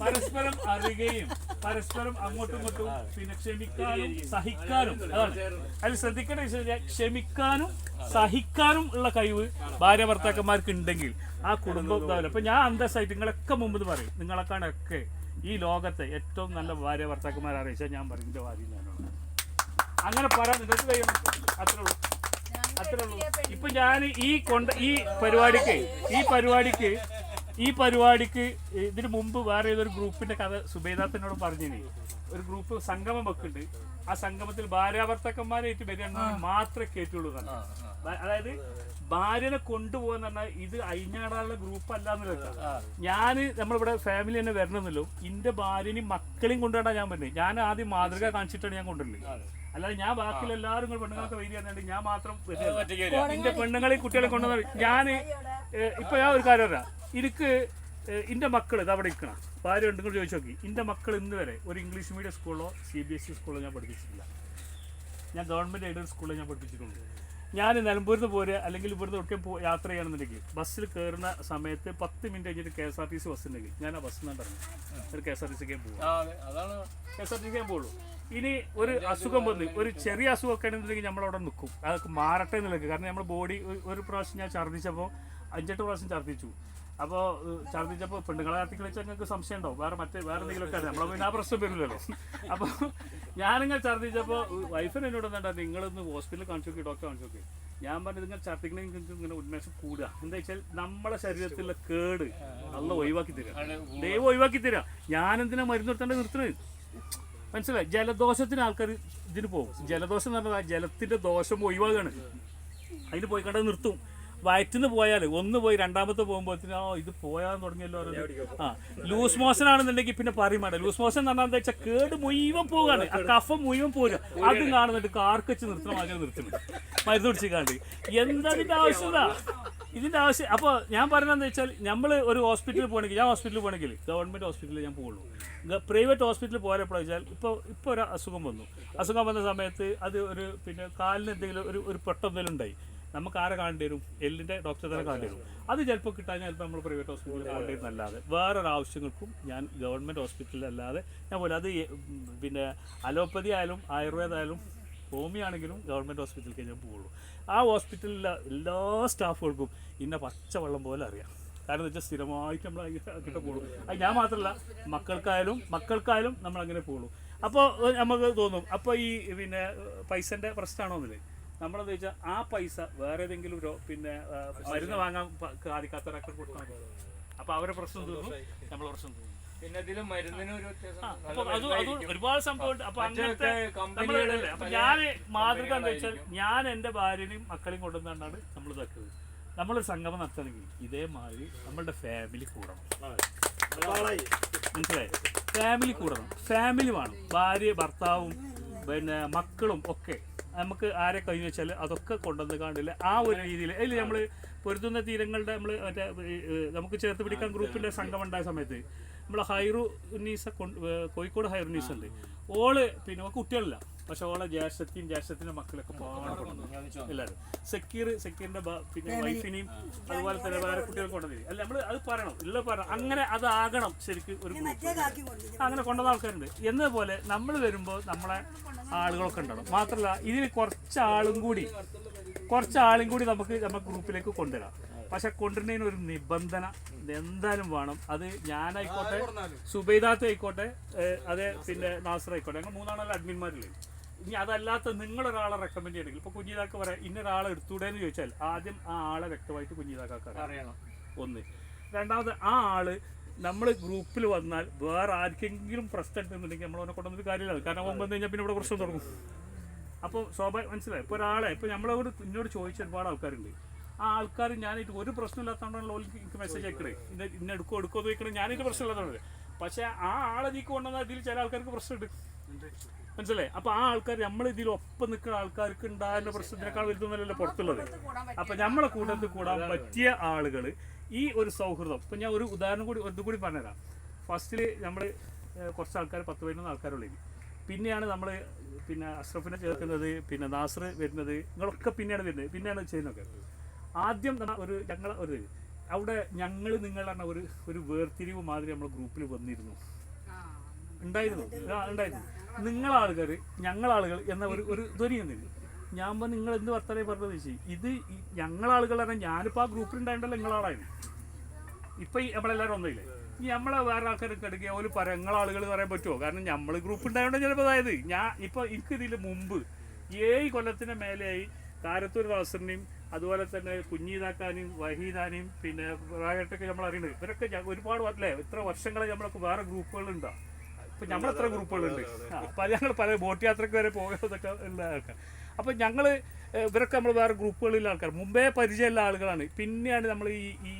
പരസ്പരം അറിയുകയും പരസ്പരം അങ്ങോട്ടും ഇങ്ങോട്ടും പിന്നെ ക്ഷമിക്കാനും സഹിക്കാനും. അതാണ്. അതിൽ ശ്രദ്ധിക്കേണ്ട വിഷയം ക്ഷമിക്കാനും സഹിക്കാനും ഉള്ള കഴിവ് ഭാര്യ ഭർത്താക്കന്മാർക്ക് ഉണ്ടെങ്കിൽ ആ കുടുംബം ഇതാവില്ല അപ്പൊ ഞാൻ അന്തസ്സായിട്ട് നിങ്ങളൊക്കെ മുമ്പ് പറയും. നിങ്ങളെക്കാണൊക്കെ ഈ ലോകത്തെ ഏറ്റവും നല്ല ഭാര്യ ഭർത്താക്കന്മാരെ അറിയിച്ചാൽ ഞാൻ പറയും എന്റെ ഭാര്യ അങ്ങനെ പറയാൻ അത്രേ ഉള്ളൂ. അത്രേ ഉള്ളൂ ഇപ്പൊ ഞാൻ ഈ കൊണ്ട ഈ പരിപാടിക്ക് ഈ പരിപാടിക്ക് ഈ പരിപാടിക്ക് ഇതിനു മുമ്പ് വേറെ ഏതൊരു ഗ്രൂപ്പിന്റെ കഥ സുബേദാത്തിനോട് പറഞ്ഞിനി. ഒരു ഗ്രൂപ്പ് സംഗമം വെക്കുന്നുണ്ട് ആ സംഗമത്തിൽ ഭാര്യാഭർത്തക്കന്മാരായിട്ട് വരികയാണ് മാത്രമേ കേട്ടുള്ളൂ എന്നാണ്. അതായത് ഭാര്യനെ കൊണ്ടുപോകാന്ന് പറഞ്ഞാൽ ഇത് അയിഞ്ഞാടാനുള്ള ഗ്രൂപ്പ് അല്ലാന്ന് വെക്കാം ഞാൻ നമ്മളിവിടെ ഫാമിലി തന്നെ വരണമെന്നല്ലോ എന്റെ ഭാര്യനെയും മക്കളെയും കൊണ്ടുപോകാൻ ഞാൻ പറഞ്ഞത്. ഞാൻ ആദ്യം മാതൃക കാണിച്ചിട്ടാണ് ഞാൻ കൊണ്ടുവരുന്നത് അല്ലാതെ ഞാൻ ബാക്കിയുള്ള എല്ലാവരും പെണ്ണുങ്ങൾക്ക് വരിക ഞാൻ മാത്രം. എന്റെ പെണ്ണുങ്ങളെ കുട്ടികളെ കൊണ്ടുവന്ന ഞാൻ ഇപ്പൊ ഞാൻ ഒരു കാര്യം പറയാം. എനിക്ക് എന്റെ മക്കൾ ഇത് അവിടെ നിൽക്കണം ഭാര്യ ഉണ്ടെങ്കിൽ ചോദിച്ചു നോക്കി. എന്റെ മക്കൾ ഇന്ന് വരെ ഒരു ഇംഗ്ലീഷ് മീഡിയം സ്കൂളിലോ സി ബി എസ് ഇ സ്കൂളിലോ ഞാൻ പഠിപ്പിച്ചിട്ടില്ല. ഞാൻ ഗവൺമെന്റ് എയ്ഡഡ് സ്കൂളിൽ ഞാൻ പഠിപ്പിച്ചിട്ടുണ്ട്. ഞാൻ നിലമ്പൂരിൽ നിന്ന് പോരുക അല്ലെങ്കിൽ ഇവിടുന്ന് ഒക്കെ യാത്ര ചെയ്യണമെന്നുണ്ടെങ്കിൽ ബസ്സിൽ കയറുന്ന സമയത്ത് പത്ത് മിനിറ്റ് കഴിഞ്ഞിട്ട് K S R T C bus ഉണ്ടെങ്കിൽ ഞാൻ ആ ബസ് നിന്നാണ് ഇറങ്ങും ഒരു കെ എസ് ആർ ടി സിക്ക് പോകും കെ എസ് ആർ ടി സിക്ക് പോകുള്ളൂ ഇനി ഒരു അസുഖം വന്ന് ഒരു ചെറിയ അസുഖമൊക്കെ ആണെന്നുണ്ടെങ്കിൽ നമ്മളവിടെ നിൽക്കും. അതൊക്കെ മാറട്ടെ എന്നുള്ളത്. കാരണം നമ്മുടെ ബോഡി ഒരു പ്രാവശ്യം ഞാൻ ഛർദ്ദിച്ചപ്പോൾ അഞ്ചെട്ട് പ്രാവശ്യം ഛർദ്ദിച്ചു. അപ്പോൾ ഛർദിച്ചപ്പോ പെണ്ണുങ്ങളെ കാത്തി കളിച്ച നിങ്ങൾക്ക് സംശയം വേറെ മറ്റേ വേറെ എന്തെങ്കിലും ഒക്കെ നമ്മളെ പിന്നെ ആ പ്രശ്നം വരില്ലല്ലോ. അപ്പൊ ഞാനിങ്ങനെ ഛർദിച്ചപ്പോ വൈഫിന് എന്നോട് എന്താ നിങ്ങളൊന്ന് ഹോസ്പിറ്റലിൽ കാണിച്ചു നോക്കി ഡോക്ടറെ കാണിച്ചു നോക്കി ഞാൻ പറഞ്ഞത് നിങ്ങൾ ഛർദ്ദിക്കണമെങ്കിൽ നിങ്ങൾക്ക് ഇങ്ങനെ ഉന്മേഷം കൂടുക. എന്താ വെച്ചാൽ നമ്മളെ ശരീരത്തിലെ കേട് നല്ല ഒഴിവാക്കി തരാം. ദൈവം ഒഴിവാക്കി തരാം. ഞാനെന്തിനാ മരുന്ന് നിർത്തേണ്ടത് നിർത്തുന്നത് മനസ്സിലായി? ജലദോഷത്തിന് ആൾക്കാർ ഇതിന് പോകും. ജലദോഷം എന്ന് പറഞ്ഞാൽ ജലത്തിന്റെ ദോഷം ഒഴിവാകാണ്. അതിന് പോയി കണ്ടത് നിർത്തും. വയറ്റിന്ന് പോയാൽ ഒന്ന് പോയി രണ്ടാമത്തെ പോകുമ്പോഴത്തേനും ആ ഇത് പോയാൻ തുടങ്ങിയല്ലോ. ആ ലൂസ് മോഷൻ ആണെന്നുണ്ടെങ്കിൽ പിന്നെ പറയും വേണ്ട. ലൂസ് മോഷൻ എന്ന് പറഞ്ഞാൽ എന്താ വെച്ചാൽ കേട് മുഴുവൻ പോകാണ്. ആ കഫ മുഴുവൻ പോരുക അതും കാണുന്നുണ്ട്. കാർക്കച്ച് നിർത്തണം അങ്ങനെ നിർത്തുന്നു മരുന്ന് പിടിച്ചിക്കാണ്ട് എന്താ ഇതിന്റെ ആവശ്യം എന്താ ഇതിന്റെ ആവശ്യം അപ്പോൾ ഞാൻ പറയുന്നത് വെച്ചാൽ നമ്മൾ ഒരു ഹോസ്പിറ്റലിൽ പോകണമെങ്കിൽ ഞാൻ ഹോസ്പിറ്റലിൽ പോകണമെങ്കിൽ ഗവൺമെന്റ് ഹോസ്പിറ്റലിൽ ഞാൻ പോകുള്ളൂ പ്രൈവറ്റ് ഹോസ്പിറ്റലിൽ പോയപ്പോഴാ വെച്ചാൽ ഇപ്പോൾ ഇപ്പോൾ ഒരു അസുഖം വന്നു. അസുഖം വന്ന സമയത്ത് അത് ഒരു പിന്നെ കാലിന് എന്തെങ്കിലും ഒരു ഒരു പൊട്ടെന്തെങ്കിലും ഉണ്ടായി. നമുക്ക് ആരെ കാണേണ്ടി വരും? എല്ലിന്റെ ഡോക്ടറെ തന്നെ കാണേണ്ടി വരും. അത് ചിലപ്പോൾ കിട്ടാൻ ചിലപ്പോൾ നമ്മൾ പ്രൈവറ്റ് ഹോസ്പിറ്റലിൽ പോകേണ്ടി വരുന്നല്ലാതെ വേറൊരു ആവശ്യങ്ങൾക്കും ഞാൻ ഗവൺമെന്റ് ഹോസ്പിറ്റലിൽ അല്ലാതെ ഞാൻ പോലെ അത് പിന്നെ അലോപ്പതി ആയാലും ആയുർവേദ ആയാലും ഹോമിയോ ആണെങ്കിലും ഗവൺമെന്റ് ഹോസ്പിറ്റലിലേക്ക് ഞാൻ പോവുള്ളൂ. ആ ഹോസ്പിറ്റലിലെ എല്ലാ സ്റ്റാഫുകൾക്കും ഇന്ന പച്ചവെള്ളം പോലെ അറിയാം. കാരണം എന്ന് വെച്ചാൽ സ്ഥിരമായിട്ട് നമ്മൾ അങ്ങനെ പോകുള്ളൂ അത് ഞാൻ മാത്രമല്ല മക്കൾക്കായാലും മക്കൾക്കായാലും നമ്മൾ അങ്ങനെ പോകുള്ളൂ അപ്പോൾ നമുക്ക് തോന്നും അപ്പോൾ ഈ പിന്നെ പൈസന്റെ പ്രശ്നമാണോ എന്നില്ലേ? നമ്മളെന്ന് വെച്ചാൽ ആ പൈസ വേറെ ഏതെങ്കിലും ഒരു പിന്നെ മരുന്ന് വാങ്ങാൻ കാതിക്കാത്ത സാധിക്കാത്ത കൊടുക്കാൻ അപ്പോൾ അവരെ പ്രശ്നം തീർന്നു. നമ്മളെ പ്രശ്നം തീർന്നു. പിന്നെ ഇതിലും മരുന്നിനും ഒരു അത് അത് ഒരുപാട് സംഭവമുണ്ട്. അപ്പൊ അങ്ങനത്തെ അപ്പൊ ഞാൻ മാതൃക എന്താ വെച്ചാൽ ഞാൻ എന്റെ ഭാര്യനെയും മക്കളെയും കൊണ്ടുവന്നാണ് നമ്മൾ ഇതാക്കുന്നത് നമ്മൾ സംഗമം നടത്തണമെങ്കിൽ ഇതേമാതിരി നമ്മളുടെ ഫാമിലി കൂടണം. മനസ്സിലായി? ഫാമിലി കൂടണം. ഫാമിലി വേണം. ഭാര്യ ഭർത്താവും പിന്നെ മക്കളും ഒക്കെ നമുക്ക് ആരെ കഴിഞ്ഞു വെച്ചാൽ അതൊക്കെ കൊണ്ടുവന്ന് കാണില്ല? ആ ഒരു രീതിയിൽ അതിൽ നമ്മൾ പൊരുത്തുന്ന തീരങ്ങളുടെ നമ്മൾ മറ്റേ നമുക്ക് ചേർത്ത് പിടിക്കാൻ ഗ്രൂപ്പിന്റെ സംഘം ഉണ്ടായ സമയത്ത് നമ്മൾ ഹൈറു ഉന്നീസ കൊണ്ട് കോഴിക്കോട് ഹൈറു ഉന്നീസ് ഉണ്ട്. ഓൾ പിന്നെ കുട്ടികളില്ല. പക്ഷെ ഓളെ ജ്യേഷ്ഠത്തെയും ജ്യേഷ്ഠത്തിന്റെ മക്കളൊക്കെ പോകണം എല്ലാവരും സക്കീർ സക്കീറിന്റെ പിന്നെ വൈഫിനെയും അതുപോലെ തന്നെ വേറെ കുട്ടികൾ കൊണ്ടുവന്നില്ല? അല്ല നമ്മൾ അത് പറയണം. ഇല്ല പറയണം. അങ്ങനെ അതാകണം ശരിക്കും ഒരു അങ്ങനെ കൊണ്ടുവന്ന ആൾക്കാരുണ്ട്. എന്നതുപോലെ നമ്മൾ വരുമ്പോൾ നമ്മളെ ആളുകളൊക്കെ ഉണ്ടാവും മാത്രമല്ല ഇതിൽ കുറച്ച് ആളും കൂടി കുറച്ച് ആളും കൂടി നമുക്ക് നമ്മുടെ ഗ്രൂപ്പിലേക്ക് കൊണ്ടുവരാം. പക്ഷെ കൊണ്ടുവരുന്നതിന് ഒരു നിബന്ധന എന്തായാലും വേണം. അത് ഞാനായിക്കോട്ടെ സുബൈദാത്ത് ആയിക്കോട്ടെ അതെ പിന്നെ നാസർ ആയിക്കോട്ടെ. ഞങ്ങൾ മൂന്നാണല്ലോ അഡ്മിന്മാരില്ലേ ഇനി അതല്ലാത്ത നിങ്ങളൊരാളെ റെക്കമെൻഡ് ചെയ്യണമെങ്കിൽ ഇപ്പോൾ കുഞ്ഞിതാക്ക് പറയാം ഇന്നൊരാളെ എടുത്തൂടെ എന്ന് ചോദിച്ചാൽ ആദ്യം ആ ആളെ വ്യക്തമായിട്ട് കുഞ്ഞിതാക്കാക്ക അറിയണം. ഒന്ന്. രണ്ടാമത് ആ ആൾ നമ്മൾ ഗ്രൂപ്പിൽ വന്നാൽ വേറെ ആർക്കെങ്കിലും പ്രശ്നം ഉണ്ടെന്നുണ്ടെങ്കിൽ നമ്മൾ അവനെ കൊണ്ടുവന്നൊരു കാര്യമില്ല കാരണം അവൻ വന്നു കഴിഞ്ഞാൽ പിന്നെ ഇവിടെ പ്രശ്നം തുടങ്ങും. അപ്പോൾ സ്വാഭാവിക മനസ്സിലായി? ഇപ്പോൾ ഒരാളെ ഇപ്പോൾ നമ്മളോട് എന്നോട് ചോദിച്ച ഒരുപാട് ആൾക്കാരുണ്ട്. ആ ആൾക്കാർ ഞാനായിട്ട് ഒരു പ്രശ്നമില്ലാത്തതുകൊണ്ടാണല്ലോ എനിക്ക് മെസ്സേജ് അയക്കണേ. ഇന്ന ഇന്ന എടുക്കോ എടുക്കോ എന്ന് ചോദിക്കണേ ഞാനായിട്ട് പ്രശ്നമില്ലാത്തതുകൊണ്ട് പക്ഷേ ആ ആളെ നീക്ക് കൊണ്ടുവന്നാൽ ഇതിൽ ചില ആൾക്കാർക്ക് പ്രശ്നമുണ്ട്. മനസ്സിലായി അപ്പൊ ആ ആൾക്കാർ നമ്മൾ ഇതിൽ ഒപ്പം നിൽക്കുന്ന ആൾക്കാർക്ക് ഉണ്ടാകുന്ന പ്രശ്നത്തിനേക്കാൾ വലുതൊന്നുമല്ലല്ലോ പുറത്തുള്ളത്. അപ്പൊ നമ്മളെ കൂട്ടത്തിൽ കൂടാൻ പറ്റിയ ആളുകൾ ഈ ഒരു സൗഹൃദം. ഇപ്പൊ ഞാൻ ഒരു ഉദാഹരണം കൂടി ഒന്നും കൂടി പറഞ്ഞുതരാം. ഫസ്റ്റിൽ നമ്മൾ കുറച്ച് ആൾക്കാർ പത്ത് പതിനൊന്ന് ആൾക്കാരുള്ളൂ പിന്നെയാണ് നമ്മൾ പിന്നെ അഷ്റഫിനെ ചേർക്കുന്നത് പിന്നെ നാസർ വരുന്നത് നിങ്ങളൊക്കെ പിന്നെയാണ് വരുന്നത്. പിന്നെയാണ് ചെയ്യുന്നൊക്കെ ആദ്യം നമ്മൾ ഒരു ഞങ്ങൾ ഒരു അവിടെ ഞങ്ങൾ നിങ്ങൾ പറഞ്ഞ ഒരു ഒരു വേർതിരിവ് മാതിരി നമ്മൾ ഗ്രൂപ്പിൽ വന്നിരുന്നു. ഉണ്ടായിരുന്നു. ഉണ്ടായിരുന്നു. നിങ്ങളാളുകൾ ഞങ്ങളാളുകൾ എന്ന ഒരു ഒരു ധ്വനി ഞാൻ പറഞ്ഞു നിങ്ങൾ എന്ത് വർത്തമാനം പറഞ്ഞത് ചോദിച്ചു ഇത് ഞങ്ങളാളുകൾ പറഞ്ഞാൽ ഞാനിപ്പോൾ ആ ഗ്രൂപ്പിൽ ഉണ്ടായിട്ടല്ലോ നിങ്ങളാളായിരുന്നു ഇപ്പം ഈ നമ്മളെല്ലാവരും ഒന്നുമില്ലേ? ഇനി നമ്മളെ വേറെ ആൾക്കാരൊക്കെ എടുക്കുക ഒരു പറയാം നിങ്ങളാളുകൾ പറയാൻ പറ്റുമോ? കാരണം നമ്മൾ ഗ്രൂപ്പ് ഉണ്ടായതുകൊണ്ട് ചിലപ്പോൾ അതായത് ഞാൻ ഇപ്പോൾ എനിക്ക് ഇതിൽ മുമ്പ് ഏഴ് കൊല്ലത്തിന് മേലെയായി കാരത്തൂർ ദാസറിനെയും അതുപോലെ തന്നെ കുഞ്ഞീതാക്കാനും വഹീദാനെയും പിന്നെ പ്രായട്ടൊക്കെ നമ്മൾ അറിയുന്നത് ഇവരൊക്കെ ഒരുപാട് അല്ലേ? ഇത്ര വർഷങ്ങളെ നമ്മളൊക്കെ വേറെ ഗ്രൂപ്പുകളുണ്ടോ ഇപ്പൊ നമ്മൾ എത്ര ഗ്രൂപ്പുകളുണ്ട് പല ഞങ്ങൾ പല ബോട്ട് യാത്രയ്ക്ക് വരെ പോകുന്നതൊക്കെ ഉള്ള ആൾക്കാർ അപ്പൊ ഞങ്ങൾ ഏഹ്, ഇവരൊക്കെ നമ്മൾ വേറെ ഗ്രൂപ്പുകളിലുള്ള ആൾക്കാർ മുമ്പേ പരിചയമുള്ള ആളുകളാണ്. പിന്നെയാണ് നമ്മൾ ഈ ഈ